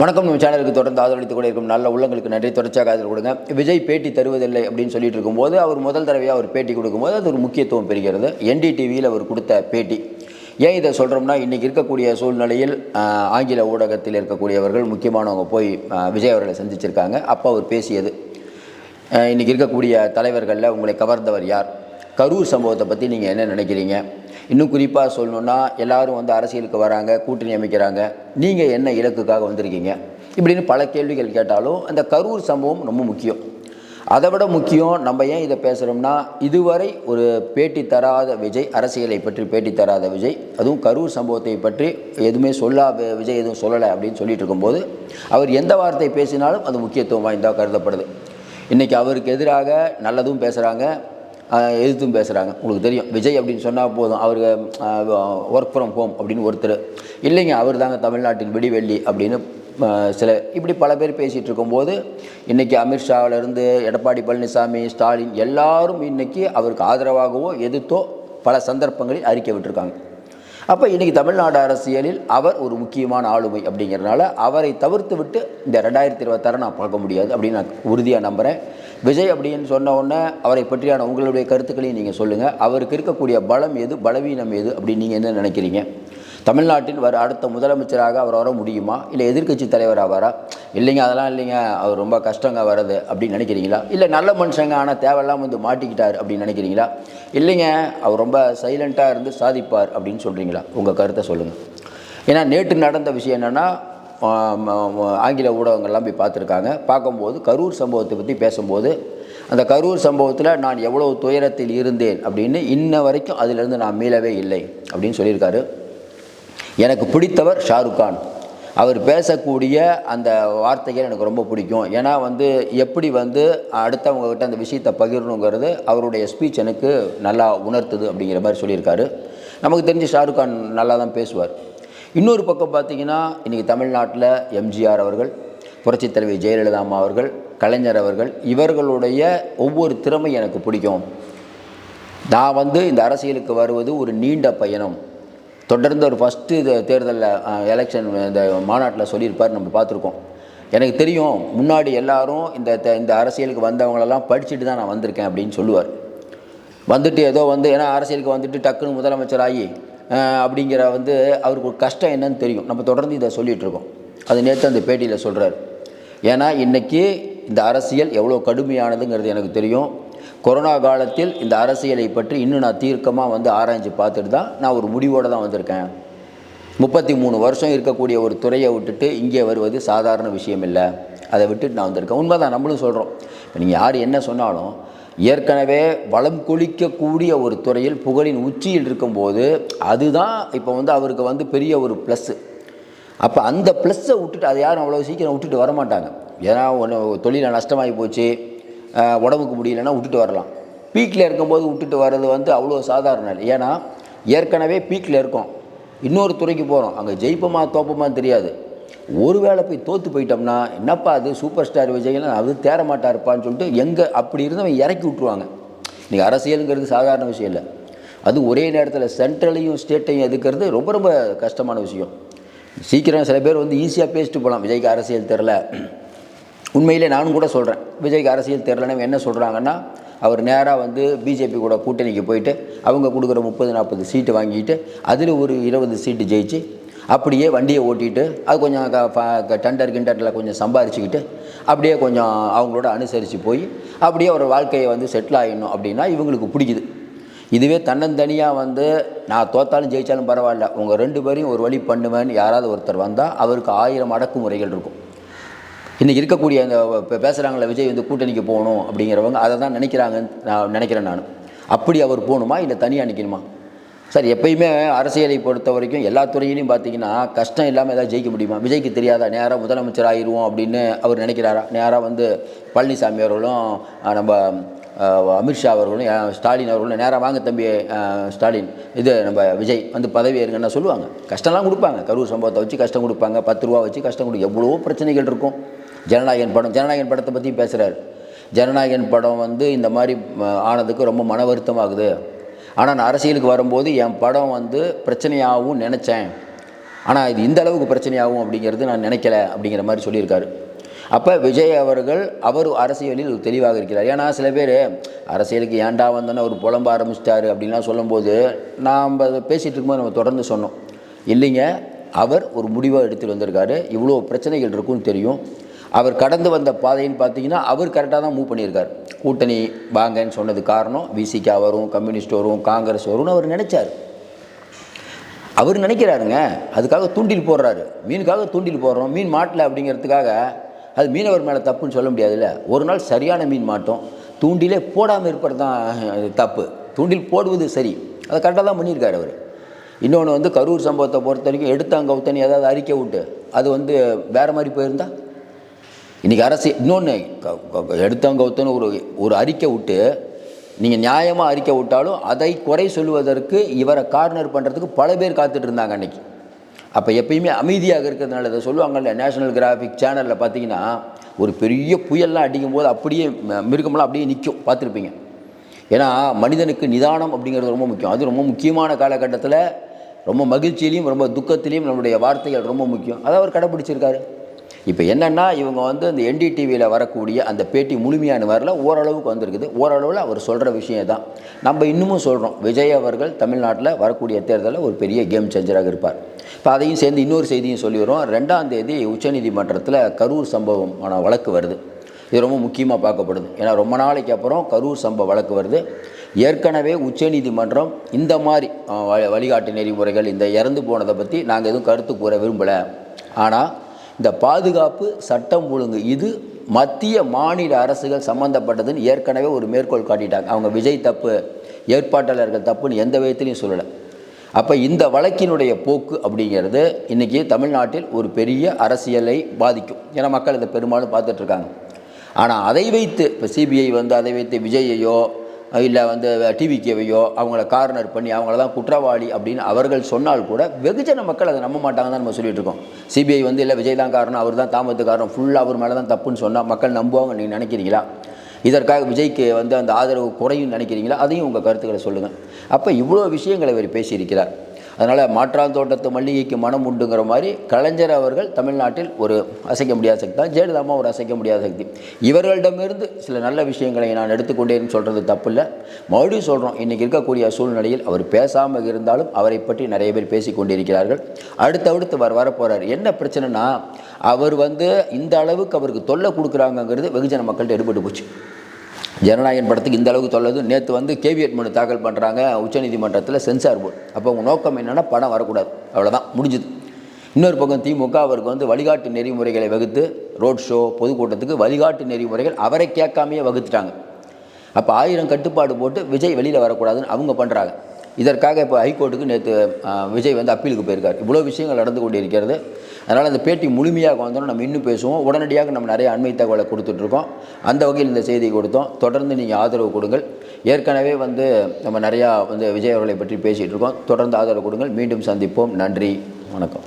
வணக்கம். நம்ம சேனலுக்கு தொடர்ந்து ஆதரவளித்துக் கூட இருக்கும் நல்ல உள்ளங்களுக்கு நன்றி. தொடர்ச்சியாக ஆதரவு கொடுங்க. விஜய் பேட்டி தருவதில்லை அப்படின்னு சொல்லிட்டு இருக்கும்போது அவர் முதல் தடவையாக அவர் பேட்டி கொடுக்கும்போது அது ஒரு முக்கியத்துவம் பெறுகிறது. என்டிடிவியில் அவர் கொடுத்த பேட்டி. ஏன் இதை சொல்கிறோம்னா இன்றைக்கி இருக்கக்கூடிய சூழ்நிலையில் ஆங்கில ஊடகத்தில் இருக்கக்கூடியவர்கள் முக்கியமானவங்க போய் விஜய் அவர்களை சந்திச்சிருக்காங்க. அப்போ அவர் பேசியது. இன்றைக்கி இருக்கக்கூடிய தலைவர்களில் உங்களை கவர்ந்தவர் யார்? கரூர் சம்பவத்தை பற்றி நீங்கள் என்ன நினைக்கிறீங்க? இன்னும் குறிப்பாக சொல்லணுன்னா எல்லாரும் வந்து அரசியலுக்கு வராங்க கூட்டணி அமைக்கிறாங்க. நீங்கள் என்ன இலக்குக்காக வந்திருக்கீங்க? இப்படின்னு பல கேள்விகள் கேட்டாலும் அந்த கரூர் சம்பவம் ரொம்ப முக்கியம். அதை விட முக்கியம் நம்ம ஏன் இதை பேசுகிறோம்னா இதுவரை ஒரு பேட்டி தராத விஜய் அரசியலை பற்றி பேட்டி தராத விஜய் அதுவும் கரூர் சம்பவத்தை பற்றி எதுவுமே சொல்லா விஜய் எதுவும் சொல்லலை அப்படின்னு சொல்லிட்டு இருக்கும்போது அவர் எந்த வார்த்தை பேசினாலும் அது முக்கியத்துவம் வாய்ந்ததாக கருதப்படுது. இன்றைக்கி அவருக்கு எதிராக நல்லதும் பேசுகிறாங்க எதிர்த்தும் பேசுகிறாங்க உங்களுக்கு தெரியும். விஜய் அப்படின்னு சொன்னால் போதும். அவர் ஒர்க் ஃப்ரம் ஹோம் அப்படின்னு ஒருத்தர். இல்லைங்க அவர் தாங்க தமிழ்நாட்டின் விடிவெள்ளி அப்படின்னு சில இப்படி பல பேர் பேசிகிட்டு இருக்கும்போது இன்றைக்கி அமித்ஷாவிலேருந்து எடப்பாடி பழனிசாமி ஸ்டாலின் எல்லாரும் இன்றைக்கி அவருக்கு ஆதரவாகவோ எதிர்த்தோ பல சந்தர்ப்பங்களில் அறிக்கை விட்டுருக்காங்க. அப்போ இன்றைக்கி தமிழ்நாடு அரசியலில் அவர் ஒரு முக்கியமான ஆளுமை அப்படிங்கிறனால அவரை தவிர்த்து விட்டு இந்த ரெண்டாயிரத்தி இருபத்தாறு நான் பார்க்க முடியாது அப்படின்னு நான் உறுதியாக நம்புகிறேன் விஜய் அப்படின்னு சொன்ன உடனே அவரை பற்றியான உங்களுடைய கருத்துக்களையும் நீங்கள் சொல்லுங்கள் அவருக்கு இருக்கக்கூடிய பலம் எது பலவீனம் எது அப்படின்னு நீங்கள் என்ன நினைக்கிறீங்க? தமிழ்நாட்டில் வர அடுத்த முதலமைச்சராக அவர் வர முடியுமா? இல்லை எதிர்க்கட்சி தலைவராக வரா? இல்லைங்க அதெல்லாம் இல்லைங்க அவர் ரொம்ப கஷ்டங்க வர்றது அப்படின்னு நினைக்கிறீங்களா? இல்லை நல்ல மனுஷங்க ஆனால் தேவையில்லாமல் வந்து மாட்டிக்கிட்டார் அப்படின்னு நினைக்கிறீங்களா? இல்லைங்க அவர் ரொம்ப சைலண்ட்டாக இருந்து சாதிப்பார் அப்படின்னு சொல்கிறீங்களா உங்கள் கருத்தை சொல்லுங்கள் ஏன்னா நேற்று நடந்த விஷயம் என்னென்னா ஆங்கில ஊடகங்கள்லாம் போய் பார்த்துருக்காங்க. பார்க்கும்போது கரூர் சம்பவத்தை பற்றி பேசும்போது அந்த கரூர் சம்பவத்தில் நான் எவ்வளோ துயரத்தில் இருந்தேன் அப்படின்னு இன்ன வரைக்கும் அதிலிருந்து நான் மீளவே இல்லை அப்படின்னு சொல்லியிருக்காரு. எனக்கு பிடித்தவர் ஷாருக் கான். அவர் பேசக்கூடிய அந்த வார்த்தைகள் எனக்கு ரொம்ப பிடிக்கும். ஏன்னா வந்து எப்படி வந்து அடுத்தவங்கக்கிட்ட அந்த விஷயத்தை பகிரணுங்கிறது அவருடைய ஸ்பீச் எனக்கு நல்லா உணர்த்துது அப்படிங்கிற மாதிரி சொல்லியிருக்காரு. நமக்கு தெரிஞ்சு ஷாருக் கான் நல்லா தான் பேசுவார். இன்னொரு பக்கம் பார்த்தீங்கன்னா இன்றைக்கி தமிழ்நாட்டில் எம்ஜிஆர் அவர்கள் புரட்சித்தலைவி ஜெயலலிதா அம்மா அவர்கள் கலைஞர் அவர்கள் இவர்களுடைய ஒவ்வொரு திறமை எனக்கு பிடிக்கும். நான் வந்து இந்த அரசியலுக்கு வருவது ஒரு நீண்ட பயணம். தொடர்ந்து ஒரு ஃபஸ்ட்டு இது தேர்தலில் எலெக்ஷன் இந்த மாநாட்டில் சொல்லியிருப்பார் நம்ம பார்த்துருக்கோம். எனக்கு தெரியும் முன்னாடி எல்லாரும் இந்த த- இந்த அரசியலுக்கு வந்தவங்களெல்லாம் படிச்சுட்டு தான் நான் வந்திருக்கேன் அப்படின்னு சொல்லுவார். வந்துட்டு ஏதோ வந்து ஏன்னா அரசியலுக்கு வந்துட்டு டக்குன்னு முதலமைச்சர் ஆகி அப்படிங்கிற வந்து அவருக்கு ஒரு கஷ்டம் என்னன்னு தெரியும். நம்ம தொடர்ந்து இதை சொல்லிகிட்ருக்கோம் அது நேற்று அந்த பேட்டியில் சொல்கிறார் ஏன்னா இன்றைக்கி இந்த அரசியல் எவ்வளோ கடுமையானதுங்கிறது எனக்கு தெரியும். கொரோனா காலத்தில் இந்த அரசியலை பற்றி இன்னும் நான் தீர்க்கமாக வந்து ஆராய்ஞ்சு பார்த்துட்டு தான் நான் ஒரு முடிவோடு தான் வந்திருக்கேன். முப்பத்தி மூணு வருஷம் இருக்கக்கூடிய ஒரு துறையை விட்டுட்டு இங்கே வருவது சாதாரண விஷயம் இல்லை. அதை விட்டுட்டு நான் வந்திருக்கேன். உண்மைதான் நம்மளும் சொல்கிறோம் நீங்கள் யார் என்ன சொன்னாலும் ஏற்கனவே வளம் கொளிக்கக்கூடிய ஒரு துறையில் புகழின் உச்சியில் இருக்கும்போது அதுதான் இப்போ வந்து அவருக்கு வந்து பெரிய ஒரு ப்ளஸ்ஸு அப்போ அந்த ப்ளஸ்ஸை விட்டுட்டு அதை யாரும் அவ்வளோ சீக்கிரம் விட்டுட்டு வர மாட்டாங்க. ஏன்னா ஒன்று தொழிலில் நஷ்டமாகி போச்சு. உடம்புக்கு முடியலன்னா விட்டுட்டு வரலாம். பீக்கில் இருக்கும்போது விட்டுட்டு வர்றது வந்து அவ்வளோ சாதாரண இல்லை. ஏன்னா ஏற்கனவே பீக்கில் இருக்கோம். இன்னொரு துறைக்கு போகிறோம் அங்கே ஜெயிப்போமா தோப்போமா தெரியாது. ஒருவேளை போய் தோற்று போயிட்டோம்னா என்னப்பா அது சூப்பர் ஸ்டார் விஜயெல்லாம் அது தேர மாட்டாருப்பான்னு சொல்லிட்டு எங்கே அப்படி இருந்தவன் இறக்கி விட்ருவாங்க இன்றைக்கி அரசியலுங்கிறது சாதாரண விஷயம் இல்லை. அது ஒரே நேரத்தில் சென்ட்ரலையும் ஸ்டேட்டையும் எதுக்கிறது ரொம்ப ரொம்ப கஷ்டமான விஷயம். சீக்கிரம் சில பேர் வந்து ஈஸியாக பேசிட்டு போகலாம் விஜய்க்கு அரசியல் தெரில உண்மையிலே நானும் கூட சொல்கிறேன் விஜய்க்கு அரசியல் தெரிலன்னு என்ன சொல்கிறாங்கன்னா அவர் நேராக வந்து பிஜேபி கூட கூட்டணிக்கு போயிட்டு அவங்க கொடுக்குற முப்பது நாற்பது சீட்டு வாங்கிட்டு அதில் ஒரு இருபது சீட்டு ஜெயிச்சு அப்படியே வண்டியை ஓட்டிட்டு அது கொஞ்சம் க- க- டண்டர் கிண்டரில் கொஞ்சம் சம்பாரிச்சுக்கிட்டு அப்படியே கொஞ்சம் அவங்களோட அனுசரித்து போய் அப்படியே ஒரு வாழ்க்கையை வந்து செட்டில் ஆகிடணும் அப்படின்னா இவங்களுக்கு பிடிக்குது. இதுவே தன்னந்தனியாக வந்து நான் தோத்தாலும் ஜெயித்தாலும் பரவாயில்ல உங்கள் ரெண்டு பேரையும் ஒரு வழி பண்ணுவேன்னு யாராவது ஒருத்தர் வந்தால் அவருக்கு ஆயிரம் அடக்குமுறைகள் இருக்கும். இன்றைக்கி இருக்கக்கூடிய அந்த இப்போ பேசுகிறாங்களே விஜய் வந்து கூட்டணிக்கு போகணும் அப்படிங்கிறவங்க அதை தான் நினைக்கிறாங்கன்னு நான் நினைக்கிறேன் நான். அப்படி அவர் போகணுமா இல்லை தனியாக நிற்கணுமா சார் எப்பயுமே அரசியலை பொறுத்த வரைக்கும் எல்லா துறையிலையும் பார்த்தீங்கன்னா கஷ்டம் இல்லாமல் ஏதாவது ஜெயிக்க முடியுமா? விஜய்க்கு தெரியாதா? நேராக முதலமைச்சர் ஆயிடுவோம் அப்படின்னு அவர் நினைக்கிறாரா? நேராக வந்து பழனிசாமி அவர்களும் நம்ம அமித்ஷா அவர்களும் ஸ்டாலின் அவர்களும் நேராக வாங்க தம்பி ஸ்டாலின் இது நம்ம விஜய் வந்து பதவி ஏறுங்கன்னா சொல்லுவாங்க. கஷ்டம்லாம் கொடுப்பாங்க. கரூர் சம்பவத்தை வச்சு கஷ்டம் கொடுப்பாங்க. பத்து ரூபா வச்சு கஷ்டம் கொடுக்கும் எவ்வளவோ பிரச்சனைகள் இருக்கும். ஜனநாயகன் படம் ஜனநாயகன் படத்தை பற்றி பேசுகிறார் ஜனநாயகன் படம் வந்து இந்த மாதிரி ஆனதுக்கு ரொம்ப மன வருத்தமாகுது. ஆனால் நான் அரசியலுக்கு வரும்போது என் படம் வந்து பிரச்சனையாகவும் நினச்சேன். ஆனால் இது இந்த அளவுக்கு பிரச்சனையாகும் அப்படிங்கிறது நான் நினைக்கல அப்படிங்கிற மாதிரி சொல்லியிருக்காரு. அப்போ விஜய் அவர்கள் அவர் அரசியலில் தெளிவாக இருக்கிறார். ஏன்னா சில பேர் அரசியலுக்கு ஏன்டா வந்தோன்னு அவர் புலம்ப ஆரம்பிச்சிட்டாரு அப்படின்லாம் சொல்லும்போது நாம் அதை பேசிகிட்டு இருக்கும்போது நம்ம தொடர்ந்து சொன்னோம். இல்லைங்க அவர் ஒரு முடிவாக எடுத்துகிட்டு வந்திருக்காரு. இவ்வளோ பிரச்சனைகள் இருக்கும்னு தெரியும். அவர் கடந்து வந்த பாதைன்னு பார்த்தீங்கன்னா அவர் கரெக்டாக தான் மூவ் பண்ணியிருக்கார். கூட்டணி வாங்கன்னு சொன்னது காரணம் விசிகா வரும் கம்யூனிஸ்ட் வரும் காங்கிரஸ் வரும்னு அவர் நினைச்சார். அவர் நினைக்கிறாருங்க அதுக்காக தூண்டில் போடுறாரு. மீனுக்காக தூண்டில் போடுறோம் மீன் மாட்டல அப்படிங்கிறதுக்காக அது மீனவர் மேலே தப்புன்னு சொல்ல முடியாதுல்ல. ஒரு நாள் சரியான மீன் மாட்டோம். தூண்டிலே போடாமல் இருப்பது தான் தப்பு. தூண்டில் போடுவது சரி. அதை கரெக்டாக தான் பண்ணியிருக்காரு அவர். இன்னொன்று வந்து கரூர் சம்பவத்தை பொறுத்த வரைக்கும் எடுத்தாங்க கவுத்தனி ஏதாவது அறிக்கை விட்டு. அது வந்து வேறு மாதிரி போயிருந்தா? இன்றைக்கி அரசு இன்னொன்று எடுத்தவங்க கவுத்தன்னு ஒரு ஒரு அறிக்கை விட்டு நீங்கள் நியாயமாக அறிக்கை விட்டாலும் அதை குறை சொல்லுவதற்கு இவரை கார்னர் பண்ணுறதுக்கு பல பேர் காத்துட்டு இருந்தாங்க அன்றைக்கி அப்போ எப்பயுமே அமைதியாக இருக்கிறதுனால இதை சொல்லுவாங்கல்ல நேஷனல் கிராஃபிக் சேனலில் பார்த்தீங்கன்னா ஒரு பெரிய புயல்லாம் அடிக்கும் போது அப்படியே மிருகம்லாம் அப்படியே நிற்கும் பார்த்துருப்பீங்க. ஏன்னா மனிதனுக்கு நிதானம் அப்படிங்கிறது ரொம்ப முக்கியம். அது ரொம்ப முக்கியமான காலகட்டத்தில் ரொம்ப மகிழ்ச்சியிலையும் ரொம்ப துக்கத்திலையும் நம்மளுடைய வார்த்தைகள் ரொம்ப முக்கியம். அதை அவர் கடைப்பிடிச்சிருக்காரு. இப்போ என்னென்னா இவங்க வந்து அந்த என்டிடிவியில் வரக்கூடிய அந்த பேட்டி முழுமையான வரல ஓரளவுக்கு வந்திருக்குது. ஓரளவில் அவர் சொல்கிற விஷயம் தான் நம்ம இன்னமும் சொல்கிறோம் விஜய் அவர்கள் தமிழ்நாட்டில் வரக்கூடிய தேர்தலில் ஒரு பெரிய கேம் சேஞ்சராக இருப்பார். இப்போ அதையும் சேர்ந்து இன்னொரு செய்தியும் சொல்லிடுறோம் ரெண்டாம் தேதி உச்சநீதிமன்றத்தில் கரூர் சம்பவமான வழக்கு வருது. இது ரொம்ப முக்கியமாக பார்க்கப்படுது. ஏன்னா ரொம்ப நாளைக்கு அப்புறம் கரூர் சம்பவ வழக்கு வருது. ஏற்கனவே உச்சநீதிமன்றம் இந்த மாதிரி வ- வழிகாட்டு நெறிமுறைகள் இந்த இறந்து போனதை பற்றி நாங்கள் எதுவும் கருத்து கூற விரும்பலை. ஆனால் இந்த பாதுகாப்பு சட்டம் ஒழுங்கு இது மத்திய மாநில அரசுகள் சம்மந்தப்பட்டதுன்னு ஏற்கனவே ஒரு மேற்கோள் காட்டிட்டாங்க. அவங்க விஜய் தப்பு ஏற்பாட்டாளர்கள் தப்புன்னு எந்த விதத்துலையும் சொல்லலை. அப்போ இந்த வழக்கினுடைய போக்கு அப்படிங்கிறது இன்றைக்கி தமிழ்நாட்டில் ஒரு பெரிய அரசியலை பாதிக்கும். ஏன்னா மக்கள் இதை பெரும்பாலும் பார்த்துட்ருக்காங்க ஆனால் அதை வைத்து இப்போ சிபிஐ வந்து அதை வைத்து விஜயையோ இல்லை வந்து டிவிகேவையோ அவங்கள கார்னர் பண்ணி அவங்கள தான் குற்றவாளி அப்படின்னு அவர்கள் சொன்னால் கூட வெகுஜன மக்கள் அதை நம்ப மாட்டாங்க தான் நம்ம சொல்லிட்டு இருக்கோம் சிபிஐ வந்து இல்லை விஜய் தான் காரணம் அவர் தான் தாமத்து காரணம். ஃபுல்லாக அவர் மேலே தான் தப்புன்னு சொன்னால் மக்கள் நம்புவாங்க நீங்கள் நினைக்கிறீங்களா? இதற்காக விஜய்க்கு வந்து அந்த ஆதரவு குறையும் நினைக்கிறீங்களா? அதையும் உங்கள் கருத்துக்களை சொல்லுங்கள் அப்போ இவ்வளோ விஷயங்களை இவர் பேசியிருக்கிறார். அதனால் மாற்றாந்தோட்டத்து மல்லிகைக்கு மனம் உண்டுங்கிற மாதிரி கலைஞர் அவர்கள் தமிழ்நாட்டில் ஒரு அசைக்க முடியாத சக்தி தான். ஜெயலலிதாமா ஒரு அசைக்க முடியாத சக்தி. இவர்களிடமிருந்து சில நல்ல விஷயங்களை நான் எடுத்துக்கொண்டேன்னு சொல்கிறது தப்பு இல்லை மறுபடியும் சொல்கிறோம் இன்றைக்கி இருக்கக்கூடிய சூழ்நிலையில் அவர் பேசாமல் இருந்தாலும் அவரை பற்றி நிறைய பேர் பேசி கொண்டிருக்கிறார்கள். அடுத்தடுத்து வர வரப்போகிறார் என்ன பிரச்சனைனா அவர் வந்து இந்த அளவுக்கு அவருக்கு தொல்லை கொடுக்குறாங்கங்கிறது வெகுஜன மக்கள்கிட்ட எடுபட்டு போச்சு. ஜனநாயகன் படத்துக்கு இந்த அளவுக்கு தொல்லது. நேற்று வந்து கேவியட் மனு தாக்கல் பண்ணுறாங்க உச்சநீதிமன்றத்தில் சென்சார் போர்டு. அப்போ உங்கள் நோக்கம் என்னென்னா பணம் வரக்கூடாது. அவ்வளோதான் முடிஞ்சுது. இன்னொரு பக்கம் திமுக அவருக்கு வந்து வழிகாட்டு நெறிமுறைகளை வகுத்து ரோட் ஷோ பொதுக்கூட்டத்துக்கு வழிகாட்டு நெறிமுறைகள் அவரை கேட்காமையே வகுத்துட்டாங்க. அப்போ ஆயிரம் கட்டுப்பாடு போட்டு விஜய் வெளியில் வரக்கூடாதுன்னு அவங்க பண்ணுறாங்க இதற்காக இப்போ ஹைகோர்ட்டுக்கு நேற்று விஜய் வந்து அப்பீலுக்கு போயிருக்கார். இவ்வளோ விஷயங்கள் நடந்து கொண்டு இருக்கிறது அதனால் அந்த பேட்டி முழுமையாக வந்தோம் நம்ம இன்னும் பேசுவோம். உடனடியாக நம்ம நிறைய அண்மை தகவலை கொடுத்துட்ருக்கோம். அந்த வகையில் இந்த செய்தியை கொடுத்தோம். தொடர்ந்து நீங்கள் ஆதரவு கொடுங்கள். ஏற்கனவே வந்து நம்ம நிறையா வந்து விஜய் அவர்களை பற்றி பேசிகிட்டு இருக்கோம் தொடர்ந்து ஆதரவு கொடுங்கள். மீண்டும் சந்திப்போம். நன்றி. வணக்கம்.